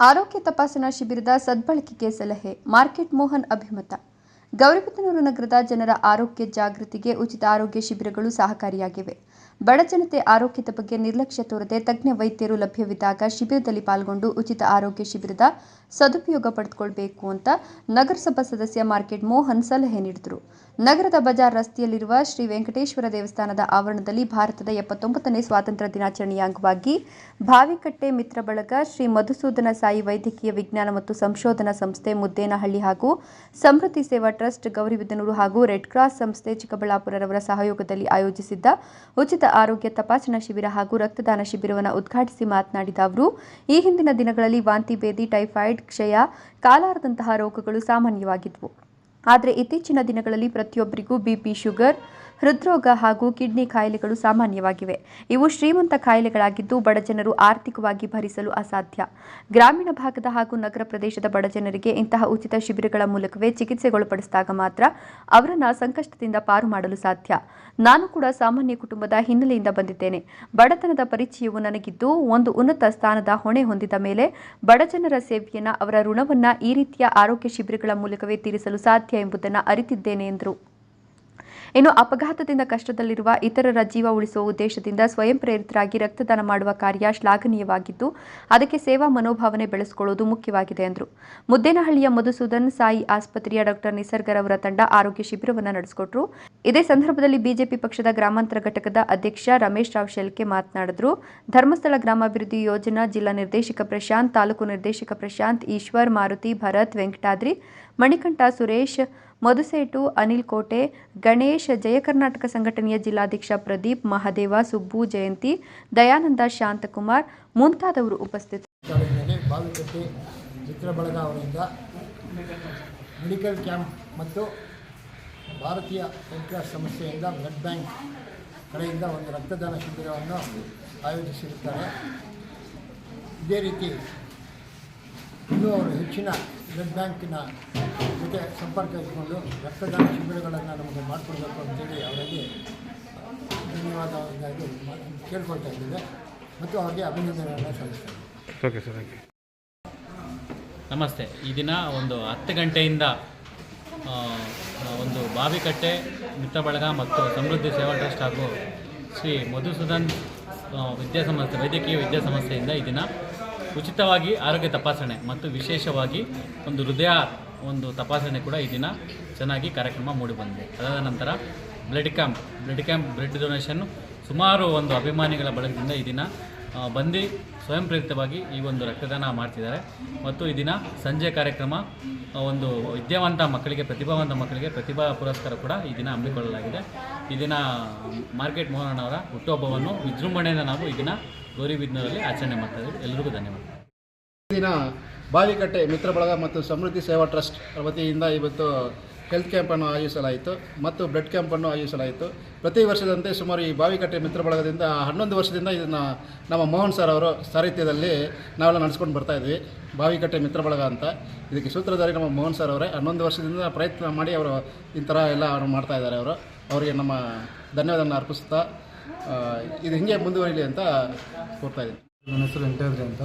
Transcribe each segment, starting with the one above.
ಆರೋಗ್ಯ ತಪಾಸಣಾ ಶಿಬಿರದ ಸದ್ಬಳಕೆಗೆ ಸಲಹೆ, ಮಾರ್ಕೆಟ್ ಮೋಹನ್ ಅಭಿಮತ. ಗೌರಿಬಿದನೂರು ನಗರದ ಜನರ ಆರೋಗ್ಯ ಜಾಗೃತಿಗೆ ಉಚಿತ ಆರೋಗ್ಯ ಶಿಬಿರಗಳು ಸಹಕಾರಿಯಾಗಿವೆ. ಬಡ ಜನತೆ ಆರೋಗ್ಯದ ಬಗ್ಗೆ ನಿರ್ಲಕ್ಷ್ಯ ತೋರದೆ ತಜ್ಞ ವೈದ್ಯರು ಲಭ್ಯವಿದ್ದಾಗ ಶಿಬಿರದಲ್ಲಿ ಪಾಲ್ಗೊಂಡು ಉಚಿತ ಆರೋಗ್ಯ ಶಿಬಿರದ ಸದುಪಯೋಗ ಪಡೆದುಕೊಳ್ಳಬೇಕು ಅಂತ ನಗರಸಭಾ ಸದಸ್ಯ ಮಾರ್ಕೆಟ್ ಮೋಹನ್ ಸಲಹೆ ನೀಡಿದರು. ನಗರದ ಬಜಾರ್ ರಸ್ತೆಯಲ್ಲಿರುವ ಶ್ರೀ ವೆಂಕಟೇಶ್ವರ ದೇವಸ್ಥಾನದ ಆವರಣದಲ್ಲಿ ಭಾರತದ ಎಪ್ಪತ್ತೊಂಬತ್ತನೇ ಸ್ವಾತಂತ್ರ್ಯ ದಿನಾಚರಣೆಯ ಅಂಗವಾಗಿ ಭಾವಿಕಟ್ಟೆ ಮಿತ್ರ ಬಳಗ ಶ್ರೀ ಮಧುಸೂದನ ಸಾಯಿ ವೈದ್ಯಕೀಯ ವಿಜ್ಞಾನ ಮತ್ತು ಸಂಶೋಧನಾ ಸಂಸ್ಥೆ ಮುದ್ದೇನಹಳ್ಳಿ ಹಾಗೂ ಸಮೃದ್ಧಿ ಸೇವಾ ಟ್ರಸ್ಟ್ ಗೌರಿಬಿದನೂರು ಹಾಗೂ ರೆಡ್ ಕ್ರಾಸ್ ಸಂಸ್ಥೆ ಚಿಕ್ಕಬಳ್ಳಾಪುರರವರ ಸಹಯೋಗದಲ್ಲಿ ಆಯೋಜಿಸಿದ್ದ ಉಚಿತ ಆರೋಗ್ಯ ತಪಾಸಣಾ ಶಿಬಿರ ಹಾಗೂ ರಕ್ತದಾನ ಶಿಬಿರವನ್ನು ಉದ್ಘಾಟಿಸಿ ಮಾತನಾಡಿದ ಅವರು, ಈ ಹಿಂದಿನ ದಿನಗಳಲ್ಲಿ ವಾಂತಿ ಭೇದಿ ಟೈಫಾಯ್ಡ್, ಕ್ಷಯ, ಕಾಲಾರದಂತಹ ರೋಗಗಳು ಸಾಮಾನ್ಯವಾಗಿದ್ವು. ಆದರೆ ಇತ್ತೀಚಿನ ದಿನಗಳಲ್ಲಿ ಪ್ರತಿಯೊಬ್ಬರಿಗೂ ಬಿಪಿ ಶುಗರ್ ಹೃದ್ರೋಗ ಹಾಗೂ ಕಿಡ್ನಿ ಕಾಯಿಲೆಗಳು ಸಾಮಾನ್ಯವಾಗಿವೆ. ಇವು ಶ್ರೀಮಂತ ಕಾಯಿಲೆಗಳಾಗಿದ್ದು ಬಡಜನರು ಆರ್ಥಿಕವಾಗಿ ಭರಿಸಲು ಅಸಾಧ್ಯ. ಗ್ರಾಮೀಣ ಭಾಗದ ಹಾಗೂ ನಗರ ಪ್ರದೇಶದ ಬಡಜನರಿಗೆ ಇಂತಹ ಉಚಿತ ಶಿಬಿರಗಳ ಮೂಲಕವೇ ಚಿಕಿತ್ಸೆಗೊಳಪಡಿಸಿದಾಗ ಮಾತ್ರ ಅವರನ್ನ ಸಂಕಷ್ಟದಿಂದ ಪಾರು ಮಾಡಲು ಸಾಧ್ಯ. ನಾನು ಕೂಡ ಸಾಮಾನ್ಯ ಕುಟುಂಬದ ಹಿನ್ನೆಲೆಯಿಂದ ಬಂದಿದ್ದೇನೆ. ಬಡತನದ ಪರಿಚಯವು ನನಗಿದ್ದು ಒಂದು ಉನ್ನತ ಸ್ಥಾನದ ಹೊಣೆ ಹೊಂದಿದ ಮೇಲೆ ಬಡಜನರ ಸೇವೆಯನ್ನ ಅವರ ಋಣವನ್ನ ಈ ರೀತಿಯ ಆರೋಗ್ಯ ಶಿಬಿರಗಳ ಮೂಲಕವೇ ತೀರಿಸಲು ಸಾಧ್ಯ ಎಂಬುದನ್ನು ಅರಿತಿದ್ದೇನೆ ಎಂದರು. ಇನ್ನು ಅಪಘಾತದಿಂದ ಕಷ್ಟದಲ್ಲಿರುವ ಇತರರ ಜೀವ ಉಳಿಸುವ ಉದ್ದೇಶದಿಂದ ಸ್ವಯಂ ಪ್ರೇರಿತರಾಗಿ ರಕ್ತದಾನ ಮಾಡುವ ಕಾರ್ಯ ಶ್ಲಾಘನೀಯವಾಗಿದ್ದು, ಅದಕ್ಕೆ ಸೇವಾ ಮನೋಭಾವನೆ ಬೆಳೆಸಿಕೊಳ್ಳುವುದು ಮುಖ್ಯವಾಗಿದೆ ಎಂದರು. ಮುದ್ದೇನಹಳ್ಳಿಯ ಮಧುಸೂದನ್ ಸಾಯಿ ಆಸ್ಪತ್ರೆಯ ಡಾಕ್ಟರ್ ನಿಸರ್ಗರವರ ತಂಡ ಆರೋಗ್ಯ ಶಿಬಿರವನ್ನು ನಡೆಸಿಕೊಟ್ರು. ಇದೇ ಸಂದರ್ಭದಲ್ಲಿ ಬಿಜೆಪಿ ಪಕ್ಷದ ಗ್ರಾಮಾಂತರ ಘಟಕದ ಅಧ್ಯಕ್ಷ ರಮೇಶ್ ರಾವ್ ಶೆಲ್ಕೆ ಮಾತನಾಡಿದ್ರು. ಧರ್ಮಸ್ಥಳ ಗ್ರಾಮಾಭಿವೃದ್ಧಿ ಯೋಜನಾ ಜಿಲ್ಲಾ ನಿರ್ದೇಶಕ ಪ್ರಶಾಂತ್, ತಾಲೂಕು ನಿರ್ದೇಶಕ ಪ್ರಶಾಂತ್, ಈಶ್ವರ್, ಮಾರುತಿ, ಭರತ್, ವೆಂಕಟಾದ್ರಿ, ಮಣಿಕಂಠ, ಸುರೇಶ್ ಮಧುಸೇಟು, ಅನಿಲ್ ಕೋಟೆ, ಗಣೇಶ್, ಜಯ ಕರ್ನಾಟಕ ಸಂಘಟನೆಯ ಜಿಲ್ಲಾಧ್ಯಕ್ಷ ಪ್ರದೀಪ್, ಮಹಾದೇವ, ಸುಬ್ಬು, ಜಯಂತಿ, ದಯಾನಂದ, ಶಾಂತಕುಮಾರ್ ಮುಂತಾದವರು ಉಪಸ್ಥಿತಿ ತಾಲೂಕಿನಲ್ಲಿ ಬಾವಿಕಟ್ಟಿ ಮಿತ್ರ ಬಳಗ ಅವರಿಂದ ಮೆಡಿಕಲ್ ಕ್ಯಾಂಪ್ ಮತ್ತು ಭಾರತೀಯ ರೆಡ್ ಸಂಸ್ಥೆಯಿಂದ ಬ್ಲಡ್ ಬ್ಯಾಂಕ್ ಕಡೆಯಿಂದ ಒಂದು ರಕ್ತದಾನ ಶಿಬಿರವನ್ನು ಆಯೋಜಿಸಿರುತ್ತಾರೆ. ಇದೇ ರೀತಿ ಇನ್ನೂ ಅವರು ಹೆಚ್ಚಿನ ಬ್ಲಡ್ ಬ್ಯಾಂಕಿನ ಜೊತೆ ಸಂಪರ್ಕ ಇಟ್ಕೊಂಡು ರಕ್ತದಾನ ಶಿಬಿರಗಳನ್ನು ನಮಗೆ ಮಾಡಿಕೊಡ್ಬೇಕು ಅಂತೇಳಿ ಅವರಲ್ಲಿ ಧನ್ಯವಾದ ಕೇಳ್ಕೊಳ್ತಾ ಇದ್ದೇವೆ ಮತ್ತು ಅವರಿಗೆ ಅಭಿನಂದನೆಗಳನ್ನು ಸಲ್ಲಿಸ್ತೇವೆ ಓಕೆ ಸರ್ ಥ್ಯಾಂಕ್ ಯು ನಮಸ್ತೆ. ಈ ದಿನ ಒಂದು ಹತ್ತು ಗಂಟೆಯಿಂದ ಒಂದು ಬಾವಿಕಟ್ಟೆ ಮಿತ್ರ ಬಳಗ ಮತ್ತು ಸಮೃದ್ಧಿ ಸೇವಾ ಟ್ರಸ್ಟ್ ಹಾಗೂ ಶ್ರೀ ಮಧುಸೂದನ್ ವಿದ್ಯಾಸಂಸ್ಥೆ ವೈದ್ಯಕೀಯ ವಿದ್ಯಾಸಂಸ್ಥೆಯಿಂದ ಈ ದಿನ ಉಚಿತವಾಗಿ ಆರೋಗ್ಯ ತಪಾಸಣೆ ಮತ್ತು ವಿಶೇಷವಾಗಿ ಒಂದು ಹೃದಯ ಒಂದು ತಪಾಸಣೆ ಕೂಡ ಈ ದಿನ ಚೆನ್ನಾಗಿ ಕಾರ್ಯಕ್ರಮ ಮೂಡಿಬಂದಿದೆ ಅದಾದ ನಂತರ blood camp blood camp, blood donation ಸುಮಾರು ಒಂದು ಅಭಿಮಾನಿಗಳ ಬಳಗದಿಂದ ಈ ದಿನ ಬಂದು ಸ್ವಯಂ ಪ್ರೇರಿತವಾಗಿ ಈ ಒಂದು ರಕ್ತದಾನ ಮಾಡ್ತಿದ್ದಾರೆ. ಮತ್ತು ಈ ದಿನ ಸಂಜೆ ಕಾರ್ಯಕ್ರಮ ಒಂದು ವಿದ್ಯಾವಂತ ಮಕ್ಕಳಿಗೆ, ಪ್ರತಿಭಾವಂತ ಮಕ್ಕಳಿಗೆ ಪ್ರತಿಭಾ ಪುರಸ್ಕಾರ ಕೂಡ ಈ ದಿನ ಹಮ್ಮಿಕೊಳ್ಳಲಾಗಿದೆ. ಈ ದಿನ ಮಾರ್ಕೆಟ್ ಮೋಹನವರ ಹುಟ್ಟುಹಬ್ಬವನ್ನು ವಿಜೃಂಭಣೆಯಿಂದ ನಾವು ಈ ದಿನ ಗೌರಿಬಿದ್ನೂರಲ್ಲಿ ಆಚರಣೆ ಮಾಡ್ತಾ ಇದ್ದೀವಿ. ಎಲ್ಲರಿಗೂ ಧನ್ಯವಾದ. ದಿನ ಬಾವಿಕಟ್ಟೆ ಮಿತ್ರ ಬಳಗ ಮತ್ತು ಸಮೃದ್ಧಿ ಸೇವಾ ಟ್ರಸ್ಟ್ ವತಿಯಿಂದ ಇವತ್ತು ಹೆಲ್ತ್ ಕ್ಯಾಂಪನ್ನು ಆಯೋಜಿಸಲಾಯಿತು ಮತ್ತು ಬ್ಲಡ್ ಕ್ಯಾಂಪನ್ನು ಆಯೋಜಿಸಲಾಯಿತು. ಪ್ರತಿ ವರ್ಷದಂತೆ ಸುಮಾರು ಈ ಬಾವಿಕಟ್ಟೆ ಮಿತ್ರ ಬಳಗದಿಂದ ಹನ್ನೊಂದು ವರ್ಷದಿಂದ ಇದನ್ನು ನಮ್ಮ ಮೋಹನ್ ಸರ್ ಅವರು ಸಾಹಿತ್ಯದಲ್ಲಿ ನಾವೆಲ್ಲ ನಡೆಸ್ಕೊಂಡು ಬರ್ತಾ ಇದ್ವಿ, ಬಾವಿಕಟ್ಟೆ ಮಿತ್ರ ಬಳಗ ಅಂತ. ಇದಕ್ಕೆ ಸೂತ್ರಧಾರಿ ನಮ್ಮ ಮೋಹನ್ ಸರ್ ಅವರೇ. ಹನ್ನೊಂದು ವರ್ಷದಿಂದ ಪ್ರಯತ್ನ ಮಾಡಿ ಅವರು ಈ ಥರ ಎಲ್ಲ ಮಾಡ್ತಾ ಇದ್ದಾರೆ ಅವರು. ಅವರಿಗೆ ನಮ್ಮ ಧನ್ಯವಾದವನ್ನು ಅರ್ಪಿಸ್ತಾ ಇದು ಹಿಂಗೆ ಮುಂದುವರಿಲಿ ಅಂತ ಕೋರ್ತಾ ಇದ್ದೀನಿ. ನನ್ನ ಹೆಸರು ವೆಂಕಟಾದ್ರಿ ಅಂತ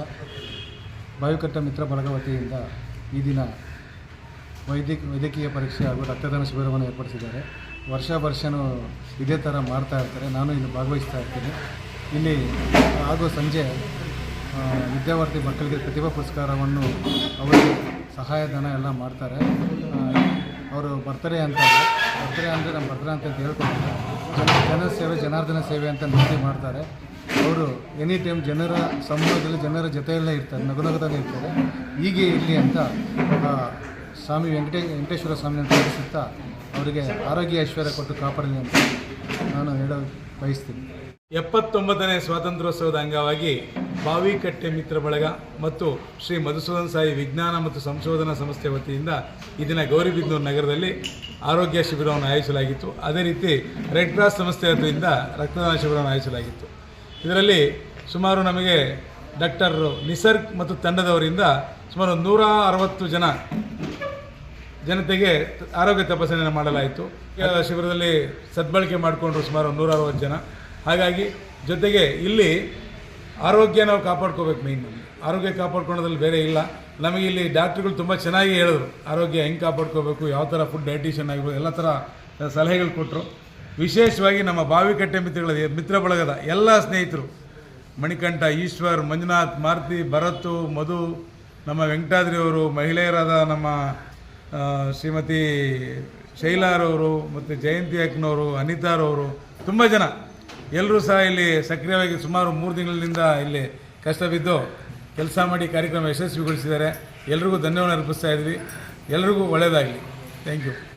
ಬಾವಿಕಟ್ಟ ಮಿತ್ರ ಬಳಗ ವತಿಯಿಂದ ಈ ದಿನ ವೈದ್ಯಕ ವೈದ್ಯಕೀಯ ಪರೀಕ್ಷೆ ಹಾಗೂ ರಕ್ತದಾನ ಶಿಬಿರವನ್ನು ಏರ್ಪಡಿಸಿದ್ದಾರೆ. ವರ್ಷ ವರ್ಷವೂ ಇದೇ ಥರ ಮಾಡ್ತಾ ಇರ್ತಾರೆ. ನಾನು ಇಲ್ಲಿ ಭಾಗವಹಿಸ್ತಾ ಇರ್ತೀನಿ. ಇಲ್ಲಿ ಹಾಗೂ ಸಂಜೆ ವಿದ್ಯಾವರ್ತಿ ಮಕ್ಕಳಿಗೆ ಪ್ರತಿಭಾ ಪುರಸ್ಕಾರವನ್ನು ಅವರು ಸಹಾಯಧನ ಎಲ್ಲ ಮಾಡ್ತಾರೆ. ಅವರು ಬರ್ತಾರೆ ಅಂತ ಬರ್ತಾರೆ ಅಂದರೆ ನಮ್ಮ ಬರ್ತಾರೆ ಅಂತ ಜನ ಸೇವೆ, ಜನಾರ್ದನ ಸೇವೆ ಅಂತ ನೃತ್ಯ ಮಾಡ್ತಾರೆ. ಅವರು ಎನಿ ಟೈಮ್ ಜನರ ಸಮೂಹದಲ್ಲಿ ಜನರ ಜೊತೆಯಲ್ಲೇ ಇರ್ತಾರೆ ನಗು ನಗುತ್ತಾನೆ ಇರ್ತಾರೆ. ಹೀಗೆ ಇರಲಿ ಅಂತ ಸ್ವಾಮಿ ವೆಂಕಟೇ, ವೆಂಕಟೇಶ್ವರ ಸ್ವಾಮಿಯನ್ನು ಪ್ರಾರ್ಥಿಸುತ್ತಾ ಅವರಿಗೆ ಆರೋಗ್ಯ ಐಶ್ವರ್ಯ ಕೊಟ್ಟು ಕಾಪಾಡಲಿ ಅಂತ ನಾನು ಹೇಳ ಬಯಸ್ತೀನಿ. ಎಪ್ಪತ್ತೊಂಬತ್ತನೇ ಸ್ವಾತಂತ್ರ್ಯೋತ್ಸವದ ಅಂಗವಾಗಿ ಬಾವಿಕಟ್ಟೆ ಮಿತ್ರ ಬಳಗ ಮತ್ತು ಶ್ರೀ ಮಧುಸೂದನ್ ಸಾಯಿ ವಿಜ್ಞಾನ ಮತ್ತು ಸಂಶೋಧನಾ ಸಂಸ್ಥೆ ವತಿಯಿಂದ ಈ ದಿನ ಗೌರಿಬಿದನೂರು ನಗರದಲ್ಲಿ ಆರೋಗ್ಯ ಶಿಬಿರವನ್ನು ಆಯೋಜಿಸಲಾಗಿತ್ತು. ಅದೇ ರೀತಿ ರೆಡ್ ಕ್ರಾಸ್ ಸಂಸ್ಥೆ ವತಿಯಿಂದ ರಕ್ತದಾನ ಶಿಬಿರವನ್ನು ಆಯೋಜಿಸಲಾಗಿತ್ತು. ಇದರಲ್ಲಿ ಸುಮಾರು ನಮಗೆ ಡಾಕ್ಟರ್ ನಿಸರ್ಗ್ ಮತ್ತು ತಂಡದವರಿಂದ ಸುಮಾರು ನೂರ ಅರವತ್ತು ಜನ ಜನತೆಗೆ ಆರೋಗ್ಯ ತಪಾಸಣೆಯನ್ನು ಮಾಡಲಾಯಿತು. ಶಿಬಿರದಲ್ಲಿ ಸದ್ಬಳಕೆ ಮಾಡಿಕೊಂಡ್ರು ಸುಮಾರು ನೂರ ಅರವತ್ತು ಜನ. ಹಾಗಾಗಿ ಜೊತೆಗೆ ಇಲ್ಲಿ ಆರೋಗ್ಯ ನಾವು ಕಾಪಾಡ್ಕೋಬೇಕು ಮೇನ್ ಆರೋಗ್ಯ ಕಾಪಾಡ್ಕೊಳ್ಳೋದ್ರಲ್ಲಿ ಬೇರೆ ಇಲ್ಲ. ನಮಗೆ ಇಲ್ಲಿ ಡಾಕ್ಟ್ರುಗಳು ತುಂಬ ಚೆನ್ನಾಗಿ ಹೇಳಿದ್ರು. ಆರೋಗ್ಯ ಹೆಂಗೆ ಕಾಪಾಡ್ಕೋಬೇಕು, ಯಾವ ಥರ ಫುಡ್ ಡೈಟಿಷನ್ ಆಗಿರ್ಬೋದು, ಎಲ್ಲ ಥರ ಸಲಹೆಗಳು ಕೊಟ್ಟರು ವಿಶೇಷವಾಗಿ ನಮ್ಮ ಬಾವಿಕಟ್ಟೆ ಮಿತ್ರಗಳ ಮಿತ್ರ ಬಳಗದ ಎಲ್ಲ ಸ್ನೇಹಿತರು. ಮಣಿಕಂಠ, ಈಶ್ವರ್, ಮಂಜುನಾಥ್, ಮಾರುತಿ, ಭರತ್, ಮಧು, ನಮ್ಮ ವೆಂಕಟಾದ್ರಿಯವರು ಮಹಿಳೆಯರಾದ ನಮ್ಮ ಶ್ರೀಮತಿ ಶೈಲಾರವರು ಮತ್ತು ಜಯಂತಿ ಅಕ್ನವರು ಅನಿತಾರವರು ತುಂಬ ಜನ. ಎಲ್ಲರೂ ಸಹ ಇಲ್ಲಿ ಸಕ್ರಿಯವಾಗಿ ಸುಮಾರು ಮೂರು ತಿಂಗಳಿನಿಂದ ಇಲ್ಲಿ ಕಷ್ಟ ಬಿದ್ದು ಕೆಲಸ ಮಾಡಿ ಕಾರ್ಯಕ್ರಮ ಯಶಸ್ವಿಗೊಳಿಸಿದ್ದಾರೆ. ಎಲ್ರಿಗೂ ಧನ್ಯವಾದ ಅರ್ಪಿಸ್ತಾ ಇದ್ವಿ ಎಲ್ರಿಗೂ ಒಳ್ಳೆಯದಾಗಲಿ. Thank you